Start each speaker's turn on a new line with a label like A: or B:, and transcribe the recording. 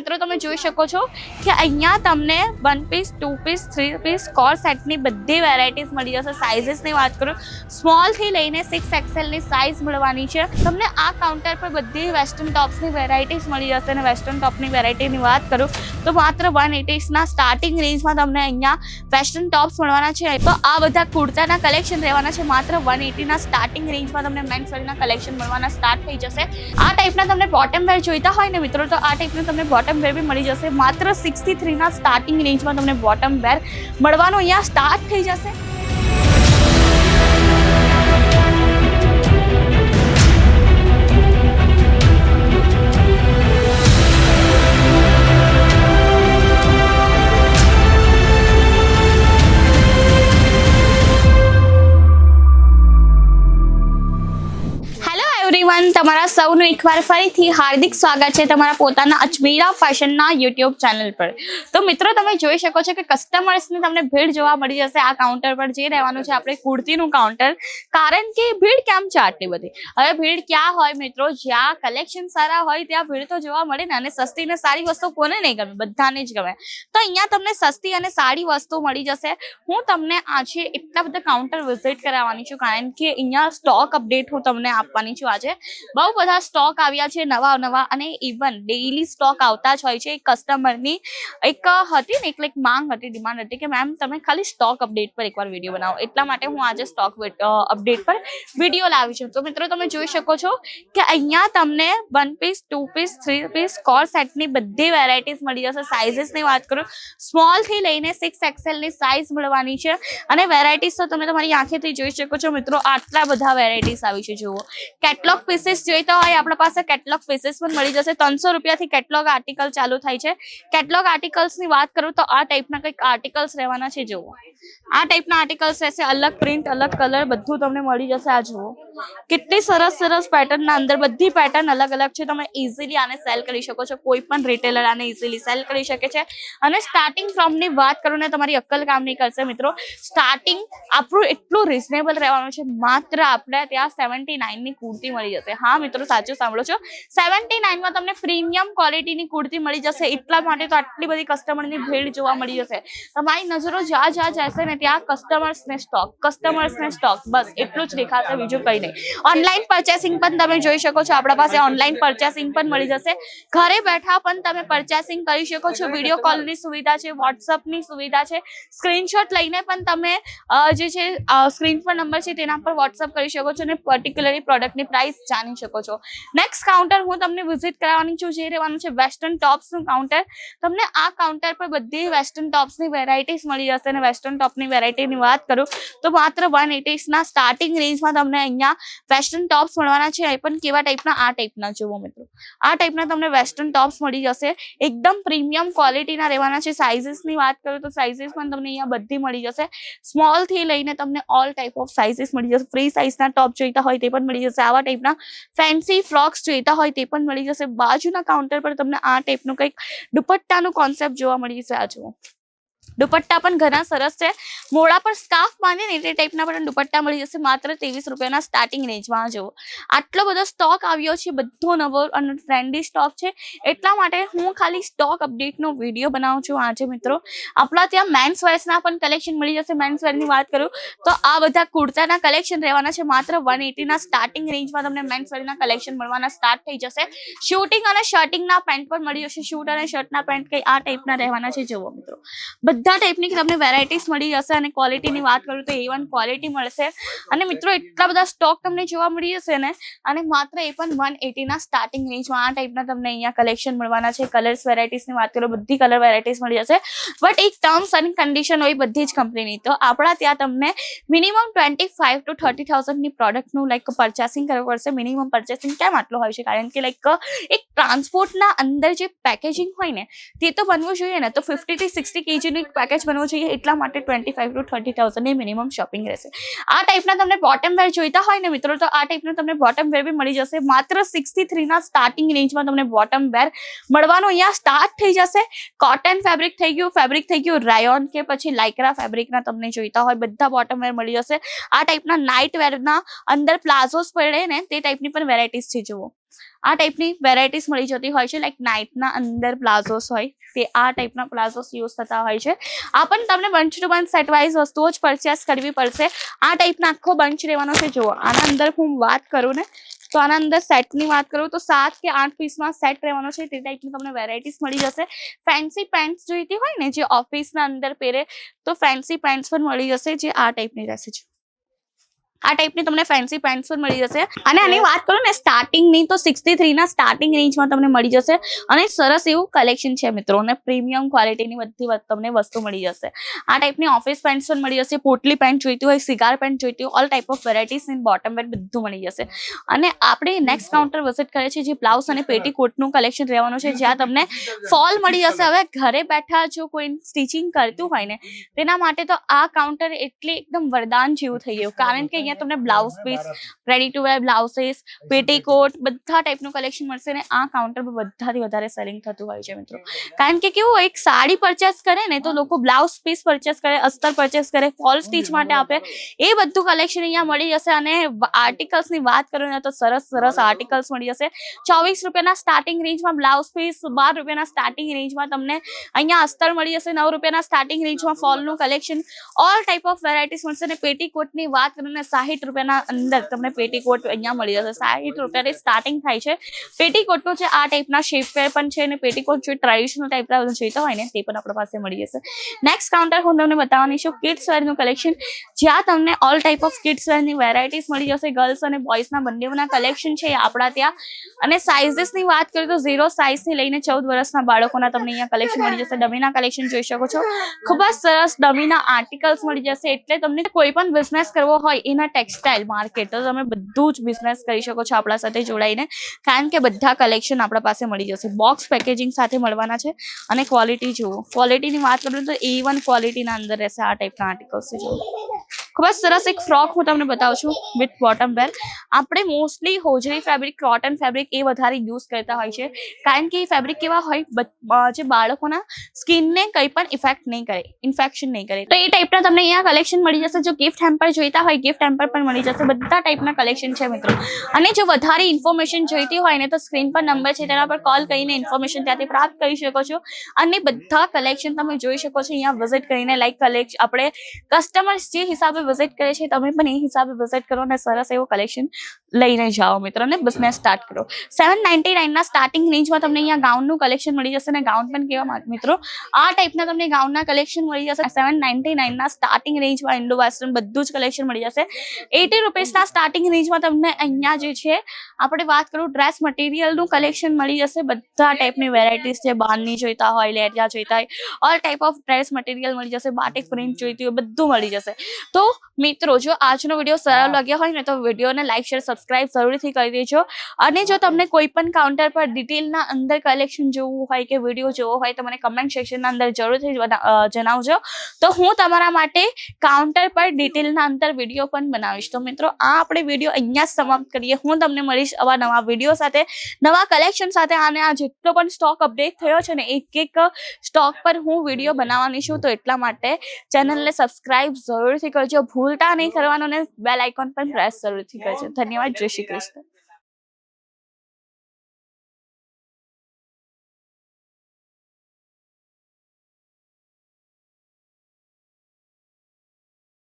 A: મિત્રો, તમે જોઈ શકો છો કે અહીંયા તમને one piece two piece three piece core સેટની બધી વેરાયટીઝ મળી જશે. સાઇઝીસની વાત કરું સ્મોલથી લઈને સિક્સ એક્સેલની સાઇઝ મળવાની છે. તમને આ કાઉન્ટર પર બધી વેસ્ટર્ન ટોપ્સની વેરાયટીઝ મળી જશે અને વેસ્ટર્ન ટોપની વેરાયટીની વાત કરું, તો માત્ર વન એટીસના સ્ટાર્ટિંગ રેન્જમાં તમને અહીંયા વેસ્ટર્ન ટોપ્સ મળવાના છે. તો આ બધા કુર્તાના કલેક્શન રહેવાના છે. માત્ર વન એટીના સ્ટાર્ટિંગ રેન્જમાં તમને મેન્સ વેરના કલેક્શન મળવાના સ્ટાર્ટ થઈ જશે. આ ટાઈપના તમને બોટમ વેર જોઈતા હોય ને મિત્રો, તો આ ટાઈપનું તમને બોટમ વેર બી મળી જશે. માત્ર સિક્સટી થ્રીના સ્ટાર્ટિંગ રેન્જમાં તમને બોટમ વેર મળવાનું અહીંયા સ્ટાર્ટ થઈ જશે. એવરીવન તમારા સૌનું એકવાર ફરીથી હાર્દિક સ્વાગત છે તમારા પોતાના અજમીરા ફેશનના યુટ્યુબ ચેનલ પર. તો મિત્રો, તમે જોઈ શકો છો કે કસ્ટમર્સને તમને ભીડ જોવા મળી જશે. આ કાઉન્ટર પર જે રહેવાનું છે, આપણે કુર્તીનું કાઉન્ટર કારણ કે ભીડ કેમ છે આટલી બધી? હવે ભીડ ક્યાં હોય મિત્રો? જ્યાં કલેક્શન સારા હોય, ત્યાં ભીડ તો જોવા મળે ને, અને સસ્તી ને સારી વસ્તુ કોને નહીં ગમે? બધાને જ ગમે. તો અહીંયા તમને સસ્તી અને સારી વસ્તુ મળી જશે. હું તમને આજે એટલા બધા કાઉન્ટર વિઝિટ કરાવવાની છું, કારણ કે અહીંયા સ્ટોક અપડેટ હું તમને આપવાની છું આજે. બહુ બધા સ્ટોક આવ્યા છે નવા નવા અને ઇવન ડેઈલી સ્ટોક આવતા જ હોય છે. કસ્ટમરની એક હતી ને, એટલે એક માંગ હતી ડિમાન્ડ હતી કે મેમ તમે ખાલી સ્ટોક અપડેટ પર એકવાર વીડિયો બનાવો. એટલા માટે હું આજે સ્ટોક અપડેટ પર વીડિયો લાવી છું. તો મિત્રો, તમે જોઈ શકો છો કે અહીંયા તમને one piece two piece three piece core સેટની બધી વેરાયટીઝ મળી જશે. સાઇઝીસની વાત કરું સ્મોલથી લઈને સિક્સ એક્સેલની સાઇઝ મળવાની છે. અને વેરાયટીઝ તો તમે તમારી આંખેથી જોઈ શકો છો મિત્રો, આટલા બધા વેરાયટીઝ આવી છે. જુઓ કેટલોગ પીસીસ જોઈતા હોય, આપણા પાસે કેટલોગ પીસીસ પણ મળી જશે. ત્રણસો રૂપિયાથી કેટલોગ આર્ટિકલ ચાલુ થાય છે. કેટલોગ આર્ટિકલ્સની વાત કરું તો આ ટાઈપના કંઈક આર્ટિકલ્સ રહેવાના છે, જુઓ. આ ટાઈપના આર્ટિકલ્સ રહેશે, અલગ પ્રિન્ટ અલગ કલર બધું તમને મળી જશે, આ જુઓ. કેટલી સરસ સરસ પેટર્નના અંદર બધી પેટર્ન અલગ અલગ છે. તમે ઇઝીલી આને સેલ કરી શકો છો. કોઈ પણ રિટેલર આને ઇઝીલી સેલ કરી શકે છે. અને સ્ટાર્ટિંગ ફ્રોમની વાત કરું ને, તમારી અક્કલ કામ નહીં કરશે મિત્રો. સ્ટાર્ટિંગ આપણું એટલું રિઝનેબલ રહેવાનું છે. માત્ર આપણે ત્યાં સેવન્ટી નાઇનની કુર્તી મળી જશે. હા, મિત્રો, સાચું સાંભળો છો? સેવન્ટી નાઇનમાં તમને પ્રીમિયમ ક્વોલિટીની કુર્તી મળી જશે. એટલા માટે તો આટલી બધી કસ્ટમરની ભીડ જોવા મળી જશે. તમારી નજરો જ્યાં જ્યાં જશે ને, ત્યાં કસ્ટમર્સને સ્ટોક કસ્ટમર્સને સ્ટોક બસ, એટલું જ દેખાશે. બીજું કંઈ નહીં. ઓનલાઈન પરચેસિંગ પણ તમે જોઈ શકો છો. આપણા પાસે ઓનલાઈન પરચેસિંગ પણ મળી જશે. ઘરે બેઠા પણ તમે પરચેસિંગ કરી શકો છો. વીડિયો કોલની સુવિધા છે વોટ્સઅપની સુવિધા છે. સ્ક્રીનશોટ લઈને પણ તમે જે છે સ્ક્રીન પર નંબર છે તેના પર વોટ્સઅપ કરી શકો છો અને પર્ટિક્યુલરલી પ્રોડક્ટની પ્રાઇસ જાણી શકો છો. નેક્સ્ટ કાઉન્ટર હું તમને વિઝિટ કરાવવાની છું. જે રહેવાનું છે વેસ્ટર્ન ટોપ્સનું કાઉન્ટર તમને આ કાઉન્ટર પર બધી વેસ્ટર્ન ટોપ્સની વેરાયટીઝ મળી જશે અને વેસ્ટર્ન ટોપની વેરાયટીની વાત કરું તો માત્ર વન એટીસના સ્ટાર્ટિંગ રેન્જમાં તમને અહીંયા વેસ્ટર્ન ટોપ્સ મળવાના છે, એ પણ કેવા ટાઈપના આ ટાઈપના જુઓ મિત્રો. આ ટાઈપના તમને વેસ્ટર્ન ટોપ્સ મળી જશે. એકદમ પ્રીમિયમ ક્વોલિટીના રહેવાના છે. સાઇઝીસની વાત કરું તો સાઇઝીસ પણ તમને અહીંયા બધી મળી જશે. સ્મોલથી લઈને તમને ઓલ ટાઈપ ઓફ સાઇઝીસ મળી જશે. ફ્રી સાઇઝના ટોપ જોઈતા હોય તે પણ મળી જશે. આવા ટાઈપના ફેન્સી ફ્રોક્સ જોઈતા હોય તે પણ મળી જશે. બાજુના કાઉન્ટર પર તમને આ ટાઈપનું કંઈક દુપટ્ટાનું કોન્સેપ્ટ જોવા મળી જશે. આ જુઓ. દુપટ્ટા પણ ઘણા સરસ છે. મોડા પર સ્કાફ બાંધે ને તે ટાઈપના પણ દુપટ્ટા મળી જશે. માત્ર ત્રેવીસ રૂપિયાના સ્ટાર્ટિંગ રેન્જમાં જુઓ. આટલો બધો સ્ટોક આવ્યો છે, બધો નવો અને ટ્રેન્ડી સ્ટોક છે. એટલા માટે હું ખાલી સ્ટોક અપડેટનો વીડિયો બનાવું છું આજે મિત્રો. આપણા ત્યાં મેન્સ વેર્સના પણ કલેક્શન મળી જશે. મેન્સ વેરની વાત કરું, તો આ બધા કુર્તાના કલેક્શન રહેવાના છે. માત્ર વન એટીના સ્ટાર્ટિંગ રેન્જમાં તમને મેન્સ વેરના કલેક્શન મળવાના સ્ટાર્ટ થઈ જશે. શૂટિંગ અને શર્ટિંગના પેન્ટ પણ મળી જશે. શૂટ અને શર્ટના પેન્ટ કંઈ આ ટાઈપના રહેવાના છે, જુઓ મિત્રો. બધા ટાઈપની તમને વેરાયટીસ મળી જશે અને ક્વોલિટીની વાત કરું તો એ વન ક્વોલિટી મળશે. અને મિત્રો, એટલા બધા સ્ટોક તમને જોવા મળી જશે ને, અને માત્ર એ પણ વન એટીના સ્ટાર્ટિંગ રેન્જમાં આ ટાઈપના તમને અહીંયા કલેક્શન મળવાના છે. કલર્સ વેરાયટીસની વાત કરું, બધી કલર વેરાયટીઝ મળી જશે બટ એક ટર્મ્સ અને કન્ડિશન હોય બધી જ કંપનીની તો આપણા ત્યાં તમને minimum twenty five to thirty થાઉઝન્ડની પ્રોડક્ટનું લાઈક પરચેસિંગ કરવું પડશે. મિનિમમ પરચેસિંગ કેમ આટલું હોય છે? કારણ કે લાઈક એક ટ્રાન્સપોર્ટના અંદર જે પેકેજિંગ હોય ને, તે તો બનવું જોઈએ ને, તો ફિફ્ટી થી સિક્સટી કેજીનું પેકેજ બનવું જોઈએ એટલા માટે ટ્વેન્ટી ફાઈવ ટુ થર્ટી થાઉઝન્ડની મિનિમમ શોપિંગ રહેશે. આ ટાઈપના તમને બોટમ વેર જોઈતા હોય ને મિત્રો, તો આ ટાઈપનું તમને બોટમ વેર બી મળી જશે. માત્ર સિક્સટી થ્રીના સ્ટાર્ટિંગ રેન્જમાં તમને બોટમ વેર મળવાનું અહીંયા સ્ટાર્ટ થઈ જશે. કોટન ફેબ્રિક થઈ ગયું ફેબ્રિક થઈ ગયું રાયોન કે પછી લાઇક્રા ફેબ્રિકના તમને જોઈતા હોય, બધા બોટમ વેર મળી જશે. આ ટાઈપના નાઇટ વેરના અંદર પ્લાઝોસ પડે ને, તે ટાઈપની પણ વેરાયટીઝ છે, જુઓ. આ ટાઈપની વેરાયટીઝ મળી જતી હોય છે લાઈક નાઇટના અંદર પ્લાઝોસ હોય, તે આ ટાઈપના પ્લાઝોસ યુઝ થતા હોય છે. આ પણ તમને બંચ ટુ બંચ સેટ વસ્તુઓ જ પરચેસ કરવી પડશે. આ ટાઈપના આખો બંચ રહેવાનો છે. જુઓ, આના અંદર હું વાત કરું ને, તો આના અંદર સેટની વાત કરું, તો સાત કે આઠ પીસમાં સેટ રહેવાનો છે. તે ટાઈપની તમને વેરાયટીઝ મળી જશે. ફેન્સી પેન્ટ્સ જોઈતી હોય ને, જે ઓફિસના અંદર પહેરે, તો ફેન્સી પેન્ટ્સ પણ મળી જશે, જે આ ટાઈપની રહેશે. આ ટાઈપની તમને ફેન્સી પેન્ટ્સ પણ મળી જશે. અને આની વાત કરું ને સ્ટાર્ટિંગની તો સિક્સટી થ્રીના સ્ટાર્ટિંગ રેન્જમાં તમને મળી જશે. અને સરસ એવું કલેક્શન છે મિત્રો અને પ્રીમિયમ ક્વોલિટીની બધી તમને વસ્તુ મળી જશે. આ ટાઈપની ઓફિસ પેન્ટ્સ પણ મળી જશે પોટલી પેન્ટ જોઈતી હોય સિગાર પેન્ટ જોઈતી હોય all type of varieties in bottom pant બધું મળી જશે. અને આપણે નેક્સ્ટ કાઉન્ટર વિઝિટ કરે છે જે બ્લાઉઝ અને પેટીકોટનું કલેક્શન રહેવાનું છે જ્યાં તમને ફોલ મળી જશે. હવે ઘરે બેઠા જો કોઈ સ્ટિચિંગ કરતું હોય ને તેના માટે તો આ કાઉન્ટર એટલે એકદમ વરદાન જેવું થઈ ગયું. કારણ કે અહીંયા તમને blouse piece ready to wear blouses petticoat બધા ટાઈપનું કલેક્શન મળશે ને આ કાઉન્ટર પર બધાથી વધારે સેલિંગ થતું હોય છે મિત્રો। કારણ કે કેવું એક સાડી પરચેસ કરે ને તો લોકો બ્લાઉઝ પીસ પરચેસ કરે અસ્તર પરચેસ કરે ફોલ સ્ટીચ માટે આપે એ બધું કલેક્શન અહીંયા મળી જશે અને આર્ટિકલ્સની વાત કરું ને તો સરસ સરસ આર્ટિકલ્સ મળી જશે। ચોવીસ રૂપિયાના સ્ટાર્ટિંગ રેન્જમાં બ્લાઉઝ પીસ બાર રૂપિયાના સ્ટાર્ટિંગ રેન્જમાં તમને અહીંયા અસ્તર મળી જશે નવ રૂપિયાના સ્ટાર્ટિંગ રેન્જમાં ફોલનું collection all type of varieties મળશે અને પેટીકોટની વાત કરું ને સાહીઠ રૂપિયાના અંદર તમને પેટીકોટ અહીંયા મળી જશે. સાહીઠ રૂપિયાથી સ્ટાર્ટિંગ થાય છે. પેટીકોટનું છે આ ટાઈપના શેપવેર પણ છે અને પેટીકોટ જે ટ્રેડિશનલ ટાઈપના જોઈતા હોય ને તે પણ આપણા પાસે મળી જશે. નેક્સ્ટ કાઉન્ટર હું તમને બતાવવાની છું કિડ્સ વેરનું કલેક્શન જ્યાં તમને ઓલ ટાઈપ ઓફ કિડ્સ વેરની વેરાયટીઝ મળી જશે. ગર્લ્સ અને બોયઝના બંનેના કલેક્શન છે આપણા ત્યાં. અને સાઇઝીસની વાત કરીએ તો ઝીરો સાઇઝથી લઈને ચૌદ વર્ષના બાળકોના તમને અહીંયા કલેક્શન મળી જશે. ડમીના કલેક્શન જોઈ શકો છો. ખૂબ જ સરસ ડમીના આર્ટિકલ્સ મળી જશે. એટલે તમને કોઈ પણ બિઝનેસ કરવો હોય એના ટેક્સટાઇલ માર્કેટ તો તમે બધું જ બિઝનેસ કરી શકો છો આપણા સાથે જોડાઈને. કારણ કે બધા કલેક્શન આપણા પાસે મળી જશે. બોક્સ પેકેજિંગ સાથે મળવાના છે અને ક્વોલિટી જુઓ. ક્વોલિટીની વાત કરું તો એ વન ક્વોલિટીના અંદર રહેશે આ ટાઈપના આર્ટિકલ્સ જુઓ. ખૂબ જ સરસ એક ફ્રોક હું તમને બતાવું છું વિથ બોટમ વેર આપણે mostly hosiery fabric cotton fabric એ વધારે યુઝ કરતા હોય છે. કારણ કે એ ફેબ્રિક કેવા હોય જે બાળકોના સ્કિનને કંઈ પણ ઇફેક્ટ નહીં કરે ઇન્ફેક્શન નહીં કરે. તો એ ટાઈપના તમને અહીંયા કલેક્શન મળી જશે. જો ગિફ્ટ હેમ્પર જોઈતા હોય ગિફ્ટ હેમ્પર પણ મળી જશે. બધા ટાઈપના કલેક્શન છે મિત્રો. અને જો વધારે ઇન્ફોર્મેશન જોઈતી હોય ને, તો સ્ક્રીન પર નંબર છે, તેના પર કોલ કરીને ઇન્ફોર્મેશન ત્યાંથી પ્રાપ્ત કરી શકો છો. અને બધા કલેક્શન તમે જોઈ શકો છો, અહીંયા વિઝિટ કરીને લાઈક કલેક્શન આપણે કસ્ટમર્સ જે હિસાબે વિઝિટ કરે છે, તમે પણ એ હિસાબે વિઝિટ કરો અને સરસ એવું કલેક્શન લઈને જાઓ મિત્રો, અને બિઝનેસ સ્ટાર્ટ કરો સેવન નાઇન્ટી નાઇનના સ્ટાર્ટિંગ રેન્જમાં તમને અહીંયા ગાઉનનું કલેક્શન મળી જશે અને ગાઉન પણ કેવા મિત્રો, આ ટાઈપના તમને ગાઉનના કલેક્શન મળી જશે. સેવન નાઇન્ટી નાઇનના સ્ટાર્ટિંગ રેન્જમાં ઇન્ડો વેસ્ટર્ન બધું જ કલેક્શન મળી જશે. એટી રૂપીસના સ્ટાર્ટિંગ રેન્જમાં તમને અહીંયા જે છે, આપણે વાત કરું ડ્રેસ મટીરિયલનું કલેક્શન મળી જશે. બધા ટાઈપની વેરાયટીઝ છે, બારની જોઈતા હોય, લેરિયા જોઈતા હોય all type of dress material મળી જશે બાટિક પ્રિન્ટ જોઈતી હોય, બધું મળી જશે. તો મિત્રો જો આજનો વીડિયો સરળ લાગ્યો હોય ને તો વિડીયોને લાઈક શેર સબસ્ક્રાઇબ જરૂરથી કરી દેજો. અને જો તમને કોઈ પણ કાઉન્ટર પર ડિટેલના અંદર કલેક્શન જોવું હોય કે વીડિયો જોવો હોય તો મને કમેન્ટ સેક્શનના અંદર જરૂરથી જણાવજો. તો હું તમારા માટે કાઉન્ટર પર ડિટેલના અંદર વીડિયો પણ બનાવીશ. તો મિત્રો આ આપણે વીડિયો અહીંયા જ સમાપ્ત કરીએ. હું તમને મળીશ આવા નવા વીડિયો સાથે. નવા કલેક્શન સાથે અને આ જેટલો પણ સ્ટોક અપડેટ થયો છે ને એક એક સ્ટોક પર હું વીડિયો બનાવવાની છું. તો એટલા માટે ચેનલને સબસ્ક્રાઇબ જરૂરથી કરજો. ભૂલતા નહીં કરવાનું અને બેલ આઇકોન પણ પ્રેસ જરૂરથી કરજો. ધન્યવાદ. જય શ્રી કૃષ્ણ.